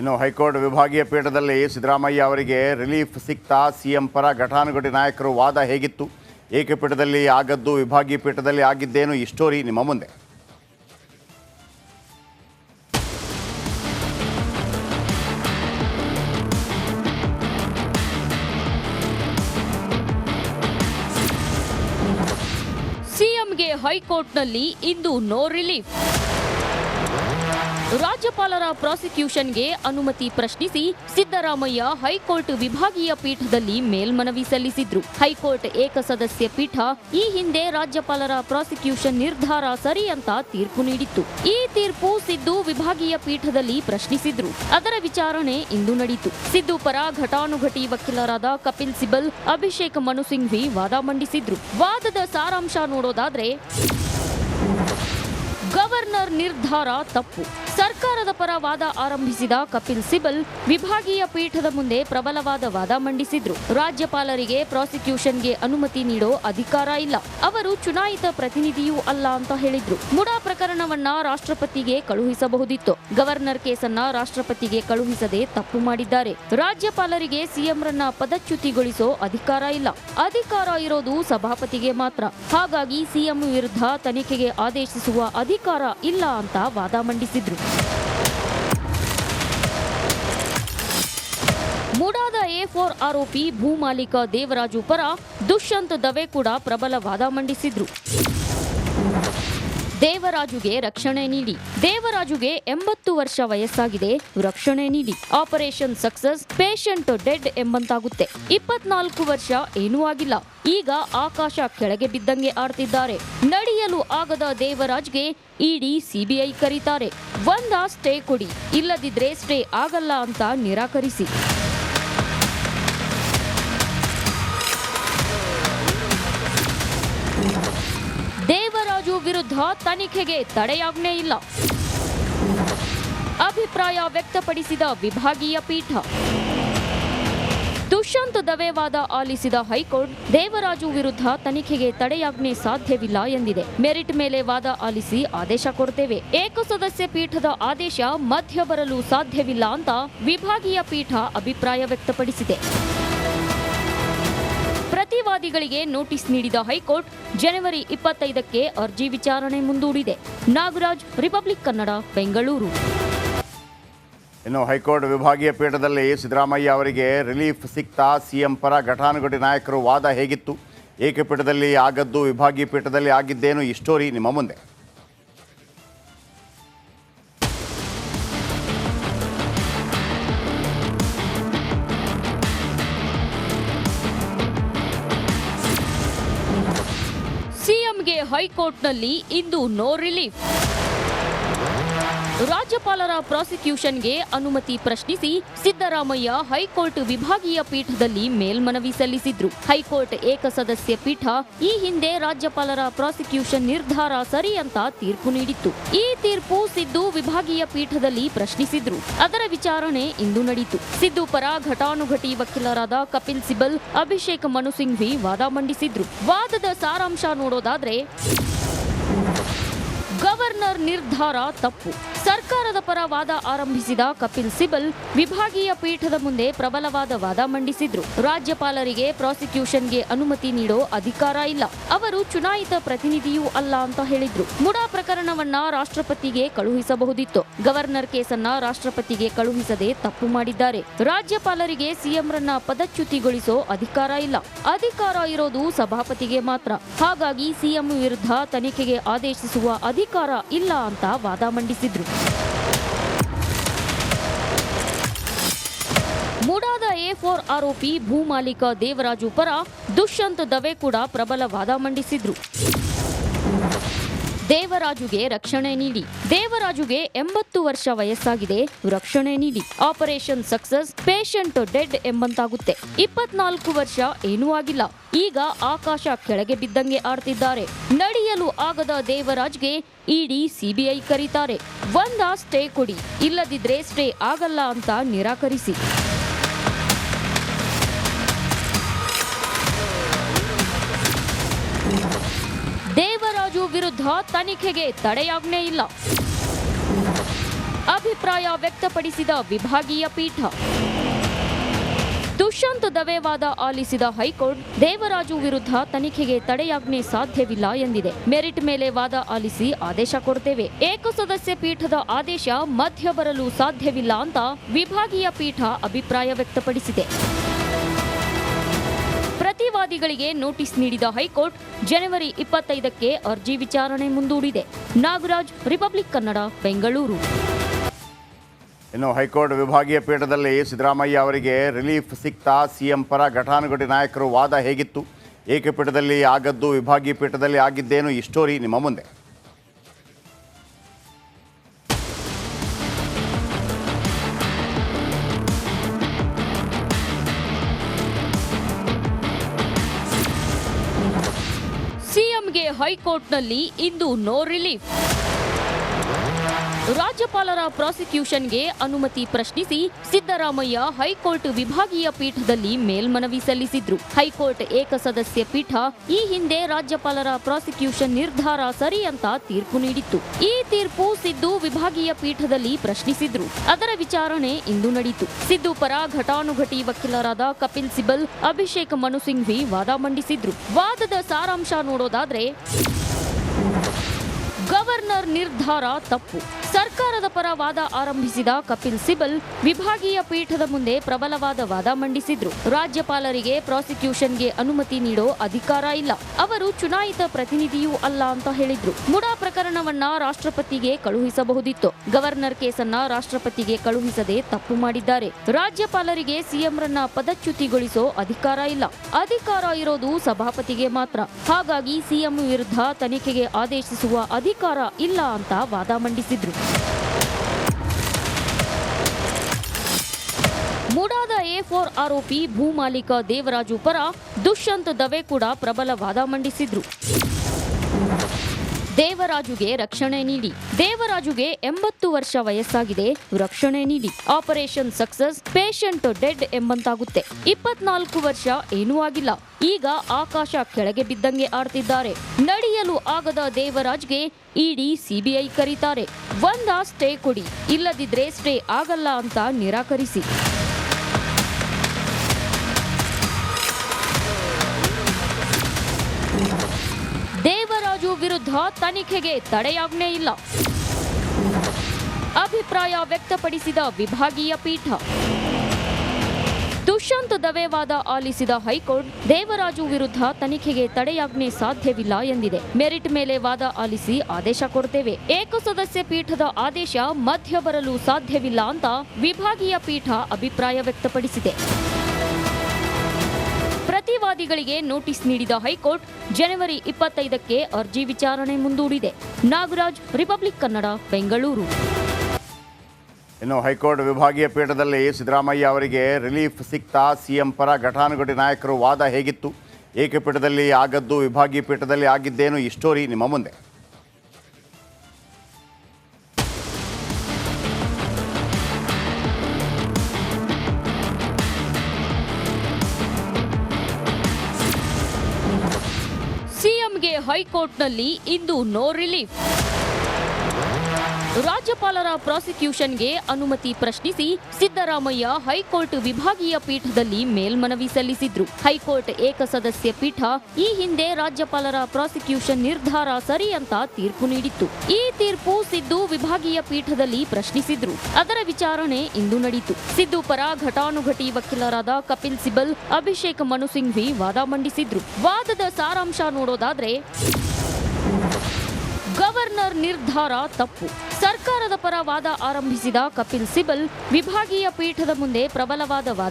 ಇನ್ನು ಹೈಕೋರ್ಟ್ ವಿಭಾಗೀಯ ಪೀಠದಲ್ಲಿ ಸಿದ್ದರಾಮಯ್ಯ ಅವರಿಗೆ ರಿಲೀಫ್ ಸಿಗ್ತಾ ಸಿಎಂ ಪರ ಘಟಾನುಘಟಿ ನಾಯಕರು ವಾದ ಹೇಗಿತ್ತು? ಏಕಪೀಠದಲ್ಲಿ ಆಗದ್ದು, ವಿಭಾಗೀಯ ಪೀಠದಲ್ಲಿ ಆಗಿದ್ದೇನು? ಈ ಸ್ಟೋರಿ ನಿಮ್ಮ ಮುಂದೆ. ಸಿಎಂಗೆ ಹೈಕೋರ್ಟ್ನಲ್ಲಿ ಇಂದು ನೋ ರಿಲೀಫ್. ರಾಜ್ಯಪಾಲರ ಪ್ರಾಸಿಕ್ಯೂಷನ್ಗೆ ಅನುಮತಿ ಪ್ರಶ್ನಿಸಿ ಸಿದ್ದರಾಮಯ್ಯ ಹೈಕೋರ್ಟ್ ವಿಭಾಗೀಯ ಪೀಠದಲ್ಲಿ ಮೇಲ್ಮನವಿ ಸಲ್ಲಿಸಿದ್ರು. ಹೈಕೋರ್ಟ್ ಏಕಸದಸ್ಯ ಪೀಠ ಈ ಹಿಂದೆ ರಾಜ್ಯಪಾಲರ ಪ್ರಾಸಿಕ್ಯೂಷನ್ ನಿರ್ಧಾರ ಸರಿ ಅಂತ ತೀರ್ಪು ನೀಡಿತ್ತು. ಈ ತೀರ್ಪು ಸಿದ್ದು ವಿಭಾಗೀಯ ಪೀಠದಲ್ಲಿ ಪ್ರಶ್ನಿಸಿದ್ರು. ಅದರ ವಿಚಾರಣೆ ಇಂದು ನಡೆಯಿತು ಸಿದ್ದು ಪರ ಘಟಾನುಘಟಿ ವಕೀಲರಾದ ಕಪಿಲ್ ಸಿಬಲ್, ಅಭಿಷೇಕ್ ಮನು ಸಿಂಘ್ವಿ ವಾದ ಮಂಡಿಸಿದ್ರು. ವಾದದ ಸಾರಾಂಶ ನೋಡೋದಾದ್ರೆ ಗವರ್ನರ್ ನಿರ್ಧಾರ ತಪ್ಪು. ಸರ್ಕಾರದ ಪರ ವಾದ ಆರಂಭಿಸಿದ ಕಪಿಲ್ ಸಿಬಲ್ ವಿಭಾಗೀಯ ಪೀಠದ ಮುಂದೆ ಪ್ರಬಲವಾದ ವಾದ ಮಂಡಿಸಿದ್ರು. ರಾಜ್ಯಪಾಲರಿಗೆ ಪ್ರಾಸಿಕ್ಯೂಷನ್ಗೆ ಅನುಮತಿ ನೀಡೋ ಅಧಿಕಾರ ಇಲ್ಲ. ಅವರು ಚುನಾಯಿತ ಪ್ರತಿನಿಧಿಯೂ ಅಲ್ಲ ಅಂತ ಹೇಳಿದ್ರು. ಮುಡಾ ಪ್ರಕರಣವನ್ನ ರಾಷ್ಟ್ರಪತಿಗೆ ಕಳುಹಿಸಬಹುದಿತ್ತು. ಗವರ್ನರ್ ಕೇಸನ್ನ ರಾಷ್ಟ್ರಪತಿಗೆ ಕಳುಹಿಸದೆ ತಪ್ಪು ಮಾಡಿದ್ದಾರೆ. ರಾಜ್ಯಪಾಲರಿಗೆ ಸಿಎಂರನ್ನ ಪದಚ್ಯುತಿಗೊಳಿಸೋ ಅಧಿಕಾರ ಇಲ್ಲ. ಅಧಿಕಾರ ಇರೋದು ಸಭಾಪತಿಗೆ ಮಾತ್ರ. ಹಾಗಾಗಿ ಸಿಎಂ ವಿರುದ್ಧ ತನಿಖೆಗೆ ಆದೇಶಿಸುವ ಅಧಿಕಾರ ಇಲ್ಲ ಅಂತ ವಾದ ಮಂಡಿಸಿದ್ರು. ಮೂಡಾದ ಎ ಫೋರ್ ಆರೋಪಿ ಭೂಮಾಲೀಕ ದೇವರಾಜು ಪರ ದುಷ್ಯಂತ್ ದವೆ ಕೂಡ ಪ್ರಬಲ ವಾದ ಮಂಡಿಸಿದ್ರು. ದೇವರಾಜುಗೆ ರಕ್ಷಣೆ ನೀಡಿ. ದೇವರಾಜುಗೆ ಎಂಬತ್ತು ವರ್ಷ ವಯಸ್ಸಾಗಿದೆ. ರಕ್ಷಣೆ ನೀಡಿ. ಆಪರೇಷನ್ ಸಕ್ಸಸ್ ಪೇಷಂಟ್ ಡೆಡ್ ಎಂಬಂತಾಗುತ್ತೆ. ಇಪ್ಪತ್ನಾಲ್ಕು ವರ್ಷ ಏನೂ ಆಗಿಲ್ಲ. ಈಗ ಆಕಾಶ ಕೆಳಗೆ ಬಿದ್ದಂಗೆ ಆಡ್ತಿದ್ದಾರೆ. ನಡೆಯಲು ಆಗದ ದೇವರಾಜ್ಗೆ ಇಡಿ ಸಿಬಿಐ ಕರೀತಾರೆ. ಒಂದ ಸ್ಟೇ ಕೊಡಿ. ಇಲ್ಲದಿದ್ರೆ ಸ್ಟೇ ಆಗಲ್ಲ ಅಂತ ನಿರಾಕರಿಸಿ. ದೇವರಾಜು ವಿರುದ್ಧ ತನಿಖೆಗೆ ತಡೆಯಾಜ್ಞೆ ಇಲ್ಲ. ಅಭಿಪ್ರಾಯ ವ್ಯಕ್ತಪಡಿಸಿದ ವಿಭಾಗೀಯ ಪೀಠ. ದುಷ್ಯಂತ್ ದವೆವಾದ ಆಲಿಸಿದ ಹೈಕೋರ್ಟ್ ದೇವರಾಜು ವಿರುದ್ಧ ತನಿಖೆಗೆ ತಡೆಯಾಜ್ಞೆ ಸಾಧ್ಯವಿಲ್ಲ ಎಂದಿದೆ. ಮೆರಿಟ್ ಮೇಲೆ ವಾದ ಆಲಿಸಿ ಆದೇಶ ಕೊಡ್ತೇವೆ. ಏಕಸದಸ್ಯ ಪೀಠದ ಆದೇಶ ಮಧ್ಯ ಬರಲು ಸಾಧ್ಯವಿಲ್ಲ ಅಂತ ವಿಭಾಗೀಯ ಪೀಠ ಅಭಿಪ್ರಾಯ ವ್ಯಕ್ತಪಡಿಸಿದೆ. ಪ್ರತಿವಾದಿಗಳಿಗೆ ನೋಟಿಸ್ ನೀಡಿದ ಹೈಕೋರ್ಟ್ ಜನವರಿ ಇಪ್ಪತ್ತೈದಕ್ಕೆ ಅರ್ಜಿ ವಿಚಾರಣೆ ಮುಂದೂಡಿದೆ. ನಾಗರಾಜ್, ರಿಪಬ್ಲಿಕ್ ಕನ್ನಡ, ಬೆಂಗಳೂರು. ಇನ್ನು ಹೈಕೋರ್ಟ್ ವಿಭಾಗೀಯ ಪೀಠದಲ್ಲಿ ಸಿದ್ದರಾಮಯ್ಯ ಅವರಿಗೆ ರಿಲೀಫ್ ಸಿಗ್ತಾ ಸಿಎಂ ಪರ ಘಟಾನುಘಟಿ ನಾಯಕರು ವಾದ ಹೇಗಿತ್ತು? ಏಕಪೀಠದಲ್ಲಿ ಆಗದ್ದು ವಿಭಾಗೀಯ ಪೀಠದಲ್ಲಿ ಆಗಿದ್ದೇನು? ಈ ಸ್ಟೋರಿ ನಿಮ್ಮ ಮುಂದೆ. ಹೈಕೋರ್ಟ್ನಲ್ಲಿ ಇಂದು ನೋ ರಿಲೀಫ್. ರಾಜ್ಯಪಾಲರ ಪ್ರಾಸಿಕ್ಯೂಷನ್ಗೆ ಅನುಮತಿ ಪ್ರಶ್ನಿಸಿ ಸಿದ್ದರಾಮಯ್ಯ ಹೈಕೋರ್ಟ್ ವಿಭಾಗೀಯ ಪೀಠದಲ್ಲಿ ಮೇಲ್ಮನವಿ ಸಲ್ಲಿಸಿದ್ರು. ಹೈಕೋರ್ಟ್ ಏಕಸದಸ್ಯ ಪೀಠ ಈ ಹಿಂದೆ ರಾಜ್ಯಪಾಲರ ಪ್ರಾಸಿಕ್ಯೂಷನ್ ನಿರ್ಧಾರ ಸರಿ ಅಂತ ತೀರ್ಪು ನೀಡಿತ್ತು. ಈ ತೀರ್ಪು ಸಿದ್ದು ವಿಭಾಗೀಯ ಪೀಠದಲ್ಲಿ ಪ್ರಶ್ನಿಸಿದ್ರು. ಅದರ ವಿಚಾರಣೆ ಇಂದು ನಡೆಯಿತು ಸಿದ್ದು ಪರ ಘಟಾನುಘಟಿ ವಕೀಲರಾದ ಕಪಿಲ್ ಸಿಬಲ್, ಅಭಿಷೇಕ್ ಮನು ಸಿಂಘ್ವಿ ವಾದ ಮಂಡಿಸಿದ್ರು. ವಾದದ ಸಾರಾಂಶ ನೋಡೋದಾದ್ರೆ ಗವರ್ನರ್ ನಿರ್ಧಾರ ತಪ್ಪು. ಸರ್ಕಾರದ ಪರ ವಾದ ಆರಂಭಿಸಿದ ಕಪಿಲ್ ಸಿಬಲ್ ವಿಭಾಗೀಯ ಪೀಠದ ಮುಂದೆ ಪ್ರಬಲವಾದ ವಾದ ಮಂಡಿಸಿದ್ರು. ರಾಜ್ಯಪಾಲರಿಗೆ ಪ್ರಾಸಿಕ್ಯೂಷನ್ಗೆ ಅನುಮತಿ ನೀಡೋ ಅಧಿಕಾರ ಇಲ್ಲ. ಅವರು ಚುನಾಯಿತ ಪ್ರತಿನಿಧಿಯೂ ಅಲ್ಲ ಅಂತ ಹೇಳಿದ್ರು. ಮುಡಾ ಪ್ರಕರಣವನ್ನ ರಾಷ್ಟ್ರಪತಿಗೆ ಕಳುಹಿಸಬಹುದಿತ್ತು. ಗವರ್ನರ್ ಕೇಸನ್ನ ರಾಷ್ಟ್ರಪತಿಗೆ ಕಳುಹಿಸದೆ ತಪ್ಪು ಮಾಡಿದ್ದಾರೆ. ರಾಜ್ಯಪಾಲರಿಗೆ ಸಿಎಂರನ್ನ ಪದಚ್ಯುತಿಗೊಳಿಸೋ ಅಧಿಕಾರ ಇಲ್ಲ. ಅಧಿಕಾರ ಇರೋದು ಸಭಾಪತಿಗೆ ಮಾತ್ರ. ಹಾಗಾಗಿ ಸಿಎಂ ವಿರುದ್ಧ ತನಿಖೆಗೆ ಆದೇಶಿಸುವ ಅಧಿಕಾರ ಇಲ್ಲ ಅಂತ ವಾದ ಮಂಡಿಸಿದ್ರು. ಮೂಡಾದ ಎ ಫೋರ್ ಆರೋಪಿ ಭೂಮಾಲೀಕ ದೇವರಾಜು ಪರ ದುಷ್ಯಂತ್ ದವೆ ಕೂಡ ಪ್ರಬಲ ವಾದ ಮಂಡಿಸಿದ್ರು. ದೇವರಾಜುಗೆ ರಕ್ಷಣೆ ನೀಡಿ. ದೇವರಾಜುಗೆ ಎಂಬತ್ತು ವರ್ಷ ವಯಸ್ಸಾಗಿದೆ. ರಕ್ಷಣೆ ನೀಡಿ. ಆಪರೇಷನ್ ಸಕ್ಸಸ್ ಪೇಷಂಟ್ ಡೆಡ್ ಎಂಬಂತಾಗುತ್ತೆ. ಇಪ್ಪತ್ನಾಲ್ಕು ವರ್ಷ ಏನೂ ಆಗಿಲ್ಲ. ಈಗ ಆಕಾಶ ಕೆಳಗೆ ಬಿದ್ದಂಗೆ ಆಡ್ತಿದ್ದಾರೆ. ನಡೆಯಲು ಆಗದ ದೇವರಾಜ್ಗೆ ಇಡಿ ಸಿಬಿಐ ಕರೀತಾರೆ. ಒಂದ ಸ್ಟೇ ಕೊಡಿ. ಇಲ್ಲದಿದ್ರೆ ಸ್ಟೇ ಆಗಲ್ಲ ಅಂತ ನಿರಾಕರಿಸಿ. ವಿರುದ್ಧ ತನಿಖೆಗೆ ತಡೆಯಾಜ್ಞೆ ಇಲ್ಲ. ಅಭಿಪ್ರಾಯ ವ್ಯಕ್ತಪಡಿಸಿದ ವಿಭಾಗೀಯ ಪೀಠ. ದುಷ್ಯಂತ್ ದವೆ ವಾದ ಆಲಿಸಿದ ಹೈಕೋರ್ಟ್ ದೇವರಾಜು ವಿರುದ್ಧ ತನಿಖೆಗೆ ತಡೆಯಾಜ್ಞೆ ಸಾಧ್ಯವಿಲ್ಲ ಎಂದಿದೆ. ಮೆರಿಟ್ ಮೇಲೆ ವಾದ ಆಲಿಸಿ ಆದೇಶ ಕೊಡ್ತೇವೆ. ಏಕಸದಸ್ಯ ಪೀಠದ ಆದೇಶ ಮಧ್ಯ ಬರಲು ಸಾಧ್ಯವಿಲ್ಲ ಅಂತ ವಿಭಾಗೀಯ ಪೀಠ ಅಭಿಪ್ರಾಯ ವ್ಯಕ್ತಪಡಿಸಿದೆ. ಪ್ರತಿವಾದಿಗಳಿಗೆ ನೋಟಿಸ್ ನೀಡಿದ ಹೈಕೋರ್ಟ್ ಜನವರಿ ಇಪ್ಪತ್ತೈದಕ್ಕೆ ಅರ್ಜಿ ವಿಚಾರಣೆ ಮುಂದೂಡಿದೆ. ನಾಗರಾಜ್ ರಿಪಬ್ಲಿಕ್ ಕನ್ನಡ ಬೆಂಗಳೂರು ಇನ್ನು ಹೈಕೋರ್ಟ್ ವಿಭಾಗೀಯ ಪೀಠದಲ್ಲಿ ಸಿದ್ದರಾಮಯ್ಯ ಅವರಿಗೆ ರಿಲೀಫ್ ಸಿಕ್ತಾ ಸಿಎಂ ಪರ ಘಟಾನುಘಟಿ ನಾಯಕರು ವಾದ ಹೇಗಿತ್ತು? ಏಕಪೀಠದಲ್ಲಿ ಆಗದ್ದು ವಿಭಾಗೀಯ ಪೀಠದಲ್ಲಿ ಆಗಿದ್ದೇನು? ಈ ಸ್ಟೋರಿ ನಿಮ್ಮ ಮುಂದೆ. ಹೈಕೋರ್ಟ್ನಲ್ಲಿ ಇಂದು ನೋ ರಿಲೀಫ್. ರಾಜ್ಯಪಾಲರ ಪ್ರಾಸಿಕ್ಯೂಷನ್ಗೆ ಅನುಮತಿ ಪ್ರಶ್ನಿಸಿ ಸಿದ್ದರಾಮಯ್ಯ ಹೈಕೋರ್ಟ್ ವಿಭಾಗೀಯ ಪೀಠದಲ್ಲಿ ಮೇಲ್ಮನವಿ ಸಲ್ಲಿಸಿದ್ರು. ಹೈಕೋರ್ಟ್ ಏಕಸದಸ್ಯ ಪೀಠ ಈ ಹಿಂದೆ ರಾಜ್ಯಪಾಲರ ಪ್ರಾಸಿಕ್ಯೂಷನ್ ನಿರ್ಧಾರ ಸರಿ ಅಂತ ತೀರ್ಪು ನೀಡಿತ್ತು. ಈ ತೀರ್ಪು ಸಿದ್ದು ವಿಭಾಗೀಯ ಪೀಠದಲ್ಲಿ ಪ್ರಶ್ನಿಸಿದ್ರು. ಅದರ ವಿಚಾರಣೆ ಇಂದು ನಡೆಯಿತು ಸಿದ್ದು ಪರ ಘಟಾನುಘಟಿ ವಕೀಲರಾದ ಕಪಿಲ್ ಸಿಬಲ್, ಅಭಿಷೇಕ್ ಮನು ಸಿಂಘ್ವಿ ವಾದ ಮಂಡಿಸಿದ್ರು. ವಾದದ ಸಾರಾಂಶ ನೋಡೋದಾದ್ರೆ ಗವರ್ನರ್ ನಿರ್ಧಾರ ತಪ್ಪು. ಸರ್ಕಾರದ ಪರ ವಾದ ಆರಂಭಿಸಿದ ಕಪಿಲ್ ಸಿಬಲ್ ವಿಭಾಗೀಯ ಪೀಠದ ಮುಂದೆ ಪ್ರಬಲವಾದ ವಾದ ಮಂಡಿಸಿದ್ರು. ರಾಜ್ಯಪಾಲರಿಗೆ ಪ್ರಾಸಿಕ್ಯೂಷನ್ಗೆ ಅನುಮತಿ ನೀಡೋ ಅಧಿಕಾರ ಇಲ್ಲ. ಅವರು ಚುನಾಯಿತ ಪ್ರತಿನಿಧಿಯೂ ಅಲ್ಲ ಅಂತ ಹೇಳಿದ್ರು. ಮುಡಾ ಪ್ರಕರಣವನ್ನ ರಾಷ್ಟ್ರಪತಿಗೆ ಕಳುಹಿಸಬಹುದಿತ್ತು. ಗವರ್ನರ್ ಕೇಸನ್ನ ರಾಷ್ಟ್ರಪತಿಗೆ ಕಳುಹಿಸದೆ ತಪ್ಪು ಮಾಡಿದ್ದಾರೆ. ರಾಜ್ಯಪಾಲರಿಗೆ ಸಿಎಂರನ್ನ ಪದಚ್ಯುತಿಗೊಳಿಸೋ ಅಧಿಕಾರ ಇಲ್ಲ. ಅಧಿಕಾರ ಇರೋದು ಸಭಾಪತಿಗೆ ಮಾತ್ರ. ಹಾಗಾಗಿ ಸಿಎಂ ವಿರುದ್ಧ ತನಿಖೆಗೆ ಆದೇಶಿಸುವ ಅಧಿಕಾರ ಇಲ್ಲ ಅಂತ ವಾದ ಮಂಡಿಸಿದ್ರು. ಮೂಡಾದ ಎ ಫೋರ್ ಆರೋಪಿ ಭೂಮಾಲೀಕ ದೇವರಾಜು ಪರ ದುಷ್ಯಂತ್ ದವೆ ಕೂಡ ಪ್ರಬಲ ವಾದ ಮಂಡಿಸಿದ್ರು. ದೇವರಾಜುಗೆ ರಕ್ಷಣೆ ನೀಡಿ. ದೇವರಾಜುಗೆ ಎಂಬತ್ತು ವರ್ಷ ವಯಸ್ಸಾಗಿದೆ. ರಕ್ಷಣೆ ನೀಡಿ. ಆಪರೇಷನ್ ಸಕ್ಸಸ್, ಪೇಷಂಟ್ ಡೆಡ್ ಎಂಬಂತಾಗುತ್ತೆ. ಇಪ್ಪತ್ನಾಲ್ಕು ವರ್ಷ ಏನೂ ಆಗಿಲ್ಲ. ಈಗ ಆಕಾಶ ಕೆಳಗೆ ಬಿದ್ದಂಗೆ ಆಡ್ತಿದ್ದಾರೆ. ನಡೆಯಲು ಆಗದ ದೇವರಾಜ್ಗೆ ಇಡಿ ಸಿಬಿಐ ಕರೀತಾರೆ. ಒಂದ ಸ್ಟೇ ಕೊಡಿ. ಇಲ್ಲದಿದ್ರೆ ಸ್ಟೇ ಆಗಲ್ಲ ಅಂತ ನಿರಾಕರಿಸಿ. ವಿರುದ್ಧ ತನಿಖೆಗೆ ತಡೆಯಾಜ್ಞೆ ಇಲ್ಲ. ಅಭಿಪ್ರಾಯ ವ್ಯಕ್ತಪಡಿಸಿದ ವಿಭಾಗೀಯ ಪೀಠ. ದುಷ್ಯಂತ್ ದವೆ ವಾದ ಆಲಿಸಿದ ಹೈಕೋರ್ಟ್, ದೇವರಾಜು ವಿರುದ್ಧ ತನಿಖೆಗೆ ತಡೆಯಾಜ್ಞೆ ಸಾಧ್ಯವಿಲ್ಲ ಎಂದಿದೆ. ಮೆರಿಟ್ ಮೇಲೆ ವಾದ ಆಲಿಸಿ ಆದೇಶ ಕೊಡ್ತೇವೆ. ಏಕಸದಸ್ಯ ಪೀಠದ ಆದೇಶ ಮಧ್ಯ ಬರಲು ಸಾಧ್ಯವಿಲ್ಲ ಅಂತ ವಿಭಾಗೀಯ ಪೀಠ ಅಭಿಪ್ರಾಯ ವ್ಯಕ್ತಪಡಿಸಿದೆ. ಪ್ರತಿವಾದಿಗಳಿಗೆ ನೋಟಿಸ್ ನೀಡಿದ ಹೈಕೋರ್ಟ್ ಜನವರಿ ಇಪ್ಪತ್ತೈದಕ್ಕೆ ಅರ್ಜಿ ವಿಚಾರಣೆ ಮುಂದೂಡಿದೆ. ನಾಗರಾಜ್, ರಿಪಬ್ಲಿಕ್ ಕನ್ನಡ, ಬೆಂಗಳೂರು. ಇನ್ನು ಹೈಕೋರ್ಟ್ ವಿಭಾಗೀಯ ಪೀಠದಲ್ಲಿ ಸಿದ್ದರಾಮಯ್ಯ ಅವರಿಗೆ ರಿಲೀಫ್ ಸಿಕ್ತಾ ಸಿಎಂ ಪರ ಘಟಾನುಘಟಿ ನಾಯಕರು ವಾದ ಹೇಗಿತ್ತು? ಏಕಪೀಠದಲ್ಲಿ ಆಗದ್ದು ವಿಭಾಗೀಯ ಪೀಠದಲ್ಲಿ ಆಗಿದ್ದೇನು? ಈ ಸ್ಟೋರಿ ನಿಮ್ಮ ಮುಂದೆ. ಹೈಕೋರ್ಟ್ನಲ್ಲಿ ಇಂದು ನೋ ರಿಲೀಫ್. ರಾಜ್ಯಪಾಲರ ಪ್ರಾಸಿಕ್ಯೂಷನ್ಗೆ ಅನುಮತಿ ಪ್ರಶ್ನಿಸಿ ಸಿದ್ದರಾಮಯ್ಯ ಹೈಕೋರ್ಟ್ ವಿಭಾಗೀಯ ಪೀಠದಲ್ಲಿ ಮೇಲ್ಮನವಿ ಸಲ್ಲಿಸಿದ್ರು. ಹೈಕೋರ್ಟ್ ಏಕಸದಸ್ಯ ಪೀಠ ಈ ಹಿಂದೆ ರಾಜ್ಯಪಾಲರ ಪ್ರಾಸಿಕ್ಯೂಷನ್ ನಿರ್ಧಾರ ಸರಿ ಅಂತ ತೀರ್ಪು ನೀಡಿತ್ತು. ಈ ತೀರ್ಪು ಸಿದ್ದು ವಿಭಾಗೀಯ ಪೀಠದಲ್ಲಿ ಪ್ರಶ್ನಿಸಿದ್ರು. ಅದರ ವಿಚಾರಣೆ ಇಂದು ನಡೆಯಿತು ಸಿದ್ದು ಪರ ಘಟಾನುಘಟಿ ವಕೀಲರಾದ ಕಪಿಲ್ ಸಿಬಲ್, ಅಭಿಷೇಕ್ ಮನು ಸಿಂಘ್ವಿ ವಾದ ಮಂಡಿಸಿದ್ರು. ವಾದದ ಸಾರಾಂಶ ನೋಡೋದಾದ್ರೆ ಗವರ್ನರ್ ನಿರ್ಧಾರ ತಪ್ಪು. ಸರ್ಕಾರದ ಪರ ವಾದ ಆರಂಭಿಸಿದ ಕಪಿಲ್ ಸಿಬಲ್ ವಿಭಾಗೀಯ ಪೀಠದ ಮುಂದೆ ಪ್ರಬಲವಾದ ವಾದ.